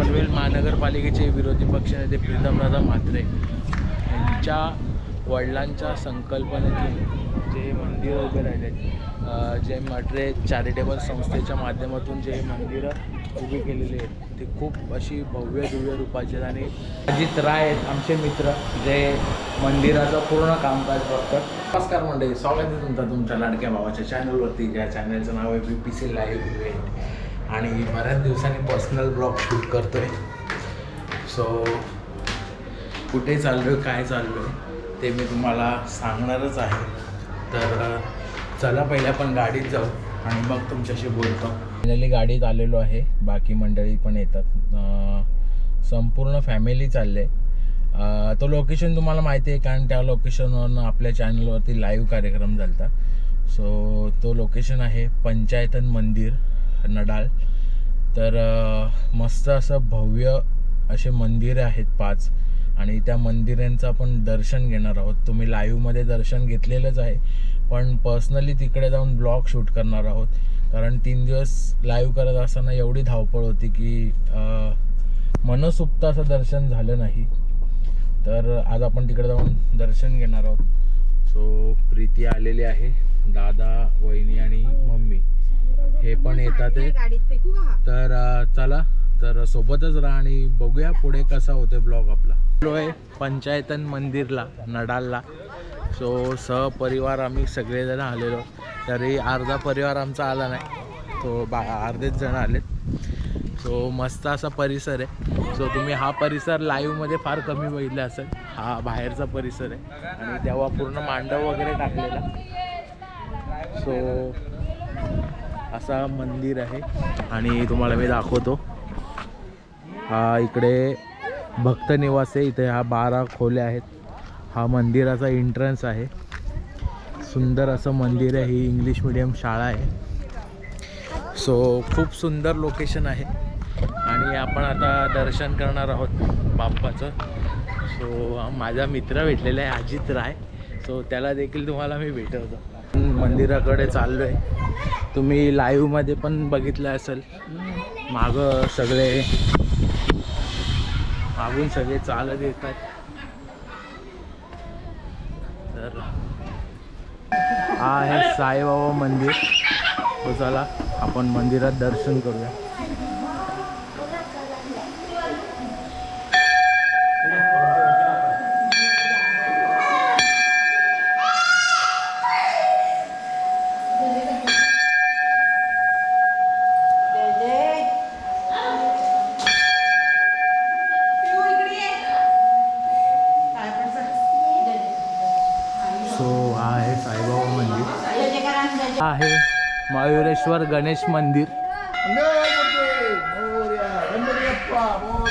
पनवेल महानगरपालिकेचे विरोधी पक्षनेते प्रीतमदादा म्हात्रे यांच्या वडिलांच्या संकल्पनेतून जे मंदिरं उभे राहिले जे म्हात्रे चॅरिटेबल संस्थेच्या माध्यमातून जे मंदिरं उभी केलेली आहेत ती खूप अशी भव्य दिव्य रूपाची आहेत. आणि अजित राय आहेत आमचे मित्र जे मंदिराचं पूर्ण कामकाज बघतात. नमस्कार मंडळी स्वागत आहे तुमचं तुमच्या लाडक्या भावाच्या चॅनलवरती ज्या चॅनलचं नाव आहे B P C live event आणि बऱ्याच दिवसांनी पर्सनल ब्लॉग शूट करतोय. सो कुठे चाललो आहे काय चाललो आहे ते मी तुम्हाला सांगणारच आहे. तर चला पहिले आपण गाडीत जाऊ आणि मग तुमच्याशी बोलतो. फायनली गाडीत आलेलो आहे. बाकी मंडळी पण येतात. संपूर्ण फॅमिली चालले. तो लोकेशन तुम्हाला माहिती आहे कारण त्या लोकेशनवरनं आपल्या चॅनलवरती लाईव्ह कार्यक्रम झाला सो तो लोकेशन आहे पंचायतन मंदिर. नडाळ तर मस्त असं भव्य असे मंदिरे आहेत पाच. आणि त्या मंदिरांचं आपण दर्शन घेणार आहोत. तुम्ही लाईव्हमध्ये दर्शन घेतलेलंच आहे. पण पर्सनली तिकडे जाऊन ब्लॉग शूट करणार आहोत. कारण तीन दिवस लाईव्ह करत असताना एवढी धावपळ होती की मनसुप्त असं दर्शन झालं नाही. तर आज आपण तिकडे जाऊन दर्शन घेणार आहोत. सो प्रीती आलेली आहे. दादा वहिनी आणि मम्मी. हे पण येतात? तर चला. तर सोबतच राहा आणि बघूया पुढे कसा होते ब्लॉग आपला. आहे पंचायतन मंदिरला नडालला. सो सहपरिवार आम्ही सगळेजण आलेलो. तरी अर्धा परिवार आमचा आला नाही. तो बा अर्धेच जण आलेत. सो मस्त असा परिसर आहे. सो तुम्ही हा परिसर लाईव्हमध्ये फार कमी बघितला असेल. हा बाहेरचा परिसर आहे. आणि तेव्हा पूर्ण मांडव वगैरे टाकलेला. सो असा मंदिर आहे. आणि तुम्हाला मी दाखवतो. हा इकडे भक्त निवास आहे. इथे हा बारा खोल्या आहेत. हा मंदिराचा एंट्रन्स आहे. सुंदर असं मंदिर आहे. ही इंग्लिश मिडियम शाळा आहे. सो खूप सुंदर लोकेशन आहे. आणि आपण आता दर्शन करणार आहोत बाप्पाचं. सो माझा मित्र भेटलेला आहे अजित राय. सो त्याला देखील तुम्हाला मी भेटवतो. मंदिराकडे चाललो आहे तुम्ही लाईव्हमध्ये पण बघितलं असेल. मागं सगळे मागून सगळे चालत येतात. तर हा आहे साईबाबा मंदिर. तो चला आपण मंदिरात दर्शन करूया. मयुरेश्वर गणेश मंदिर. मोर्या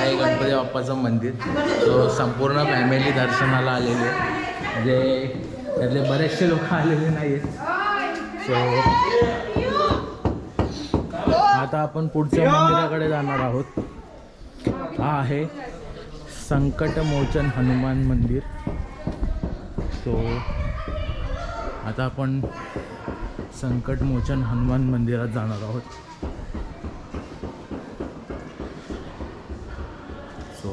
आहे गणपती बाप्पाचं मंदिर. सो संपूर्ण फॅमिली दर्शनाला आलेली आहे. म्हणजे त्यातले बरेचसे लोक आलेले नाही आहेत सो आता आपण पुढच्या मंदिराकडे जाणार आहोत. हा आहे संकटमोचन हनुमान मंदिर. सो आता आपण संकटमोचन हनुमान मंदिरात जाणार आहोत सो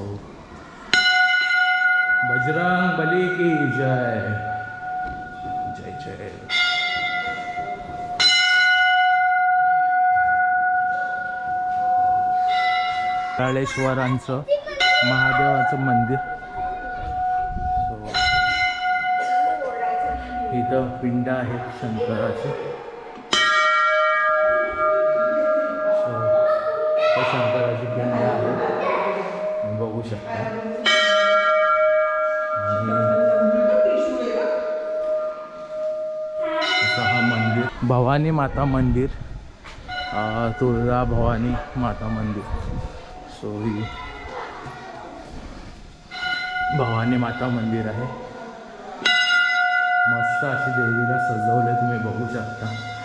बजरंग बली की जय। जय जय। काळेश्वरांचं महादेवाचं मंदिर. इथं पिंड आहे शंकराची. असं हा मंदिर. भवानी माता मंदिर तुळजा भवानी माता मंदिर. सो ही भवानी माता मंदिर आहे. मस्त अशी देवीला सजवले तुम्ही बघू शकता.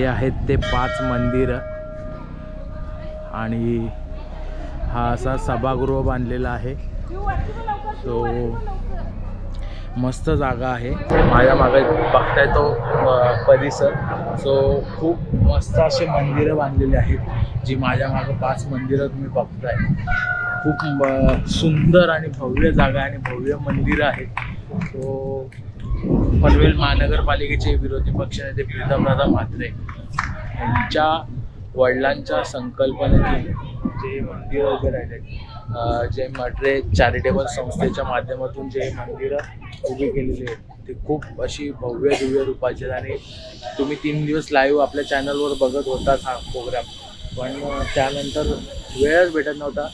हे आहेत ते पाच मंदिर. आणि हा असा सभागृह बांधलेला आहे. सो मस्त जागा आहे. माझ्या मागे बघताय तो परिसर. सो खूप मस्त असे मंदिरं बांधलेली आहेत जी माझ्या मागे पाच मंदिरं तुम्ही बघताय. खूप म- सुंदर आणि भव्य जागा आणि भव्य मंदिरं आहेत. सो पनवेल महानगरपालिकेचे विरोधी पक्षनेते प्रीतमदादा म्हात्रे यांच्या वडिलांच्या संकल्पनेतून जे मंदिर वगैरे आहेत जे मट्रे चॅरिटेबल संस्थेच्या माध्यमातून जे मंदिरं उभी केलेली आहेत ते खूप अशी भव्य दिव्य रूपाची आहेत. आणि तुम्ही तीन दिवस लाईव्ह आपल्या चॅनलवर बघत होता हा प्रोग्राम पण त्यानंतर वेळच भेटत नव्हता.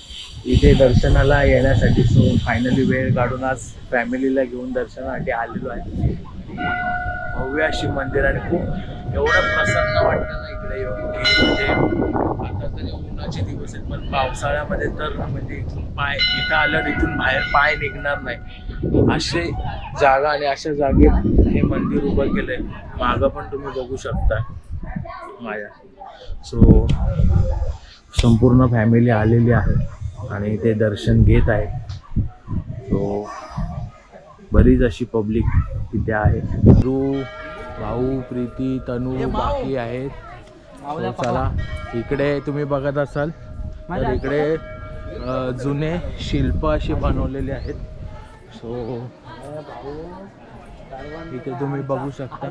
इथे दर्शनाला येण्यासाठी सो फायनली वेळ काढून आज फॅमिलीला घेऊन दर्शनासाठी आलेलो आहे. भव्य अशी मंदिर आणि खूप एवढं प्रसन्न वाटतं ना इकडे येऊन की म्हणजे आता तरी उन्हाचे दिवस आहेत पण पावसाळ्यामध्ये तर म्हणजे इथून पाय इथं आल्यावर इथून बाहेर पाय निघणार नाही. असे जागा आणि अशा जागेत हे मंदिर उभं केलंय. मागं पण तुम्ही बघू शकता. माझ्या सो संपूर्ण फॅमिली आलेली आहे आणि ते दर्शन घेत आहेत. सो बरीच अशी पब्लिक तिथे आहे. ध्रुव भाऊ प्रीती तनू बाकी आहेत. चला इकडे तुम्ही बघत असाल तर इकडे जुने शिल्प अशी बनवलेली आहेत. सो इथे तुम्ही बघू शकता.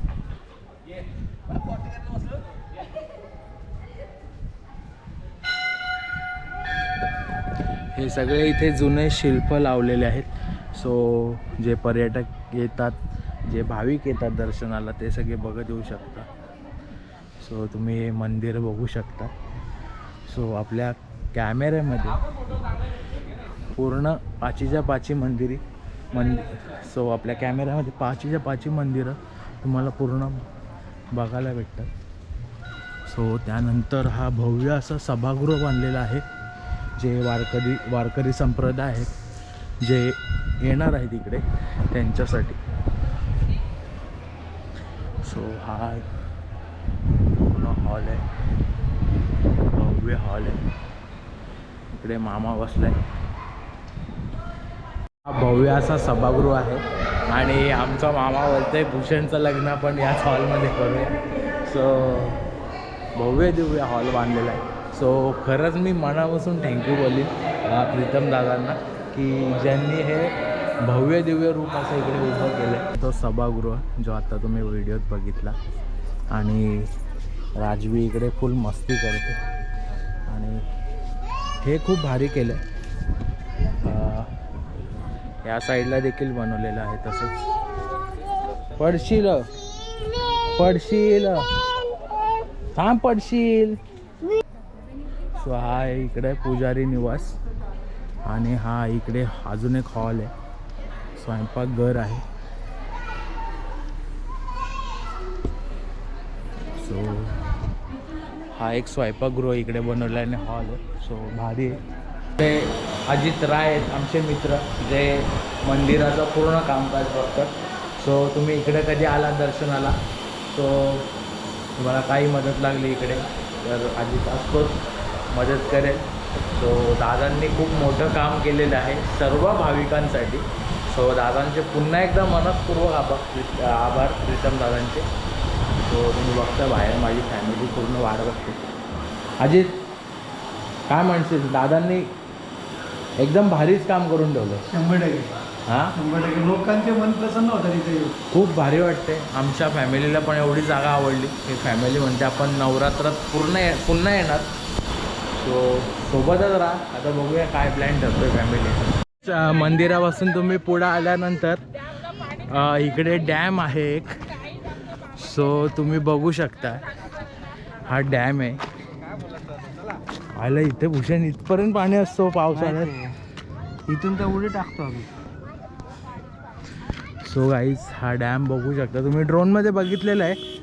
हे सगळे इथे जुने शिल्प लावलेले आहेत. सो जे पर्यटक येतात जे भाविक येतात दर्शनाला ते सगळे बघत येऊ शकता. सो तुम्ही हे मंदिर बघू शकता. सो आपल्या कॅमेऱ्यामध्ये पूर्ण पाचीच्या पाची मंदिरी मंदिर सो आपल्या कॅमेऱ्यामध्ये पाचीच्या पाची मंदिरं तुम्हाला पूर्ण बघायला भेटतात. सो त्यानंतर हा भव्य असा सभागृह बांधलेला आहे जे वारकरी वारकरी संप्रदाय आहेत जे येणार आहेत इकडे त्यांच्यासाठी. सो हा पूर्ण हॉल आहे. भव्य हॉल आहे. इकडे मामा बसलाय. हा भव्य असा सभागृह आहे. आणि आमचा मामा बोलतोय भूषणचं लग्न पण याच हॉलमध्ये करूया. सो भव्य दिव्य हॉल बांधलेला आहे. सो खरंच मी मनापासून थँक्यू बोलीन प्रीतम दादांना की ज्यांनी हे भव्य दिव्य रूप असं इकडे उभं केलं आहे तो सभागृह जो आता तुम्ही व्हिडिओत बघितला आणि राजवी इकडे फुल मस्ती करते. आणि हे खूप भारी केलं आहे या साईडला देखील बनवलेलं आहे तसंच. पडशील. पडशील. थांब पडशील. सो हा इकडे पुजारी निवास. आणि हा इकडे अजून एक हॉल आहे. स्वयंपाकघर आहे. सो हा एक स्वयंपाकगृह इकडे बनवला आणि हॉल आहे. सो भारी आहे. ते अजित राय आहेत आमचे मित्र जे मंदिराचं पूर्ण कामकाज बघतात. सो तुम्ही इकडे कधी आला दर्शनाला? सो तुम्हाला काही मदत लागली इकडे? तर अजित असतोच मदत करेल. सो दादांनी खूप मोठं काम केलेलं आहे सर्व भाविकांसाठी. सो दादांचे पुन्हा एकदा मनपूर्वक आभार आभार प्रीतम दादांचे. सो तुम्ही बघता बाहेर माझी फॅमिली पूर्ण वाढ बघते. अजित काय म्हणशील? दादांनी एकदम भारीच काम करून ठेवलं. शंभर टक्के. हां? शंभर टक्के. लोकांचे मन प्रसन्न होतं तिथे येऊन. खूप भारी वाटते. आमच्या फॅमिलीला पण एवढी जागा आवडली. की फॅमिली म्हणते आपण नवरात्रात पूर्ण ये पुन्हा येणार. सो सोबतच राहा. आता बघूया काय प्लॅन ठरतोय फॅमिली मंदिरापासून तुम्ही पुढं आल्यानंतर अ, इकडे डॅम आहे एक. सो तुम्ही बघू शकता. हा डॅम आहे. आलं इथे भूषण इथपर्यंत पाणी असतो पावसाळ्यात. इथून तर उडी टाकतो आम्ही. सो गाईज हा डॅम बघू शकता. तुम्ही ड्रोनमध्ये बघितलेला आहे.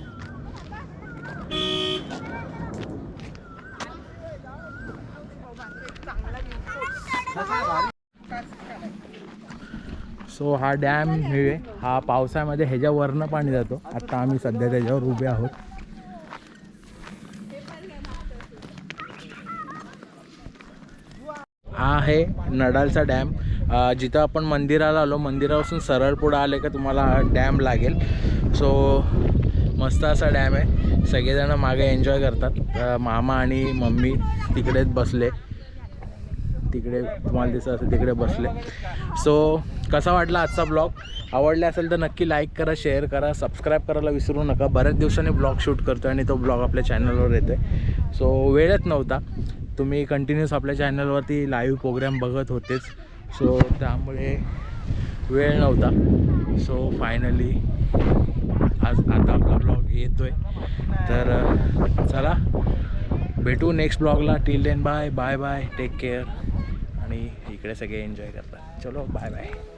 सो हा डॅम हे हा पावसाळ्यामध्ये ह्याच्यावरनं पाणी जातो. आता आम्ही सध्या त्याच्यावर उभे आहोत हा आहे नडालचा डॅम. जिथं आपण मंदिराला आलो मंदिरापासून सरळ पुढं आले का तुम्हाला हा डॅम लागेल. सो मस्त असा डॅम आहे. सगळेजण मागे एन्जॉय करतात. मामा आणि मम्मी तिकडेच बसले. तिकडे तुम्हाला दिसत असेल तिकडे बसले. सो कसा वाटला आजचा ब्लॉग? आवडला असेल तर नक्की लाईक करा शेअर करा सबस्क्राईब करायला विसरू नका. बऱ्याच दिवसांनी ब्लॉग शूट करतो आणि तो ब्लॉग आपल्या चॅनलवर येतो आहे सो वेळच नव्हता. तुम्ही कंटिन्यूस आपल्या चॅनलवरती लाईव्ह प्रोग्राम बघत होतेच. सो त्यामुळे वेळ नव्हता. सो फायनली आज आता आपला ब्लॉग येतो आहे तर चला भेटू next ब्लॉगला till then bye bye bye take care आणि इकडे सगळे एन्जॉय करतात. चलो बाय बाय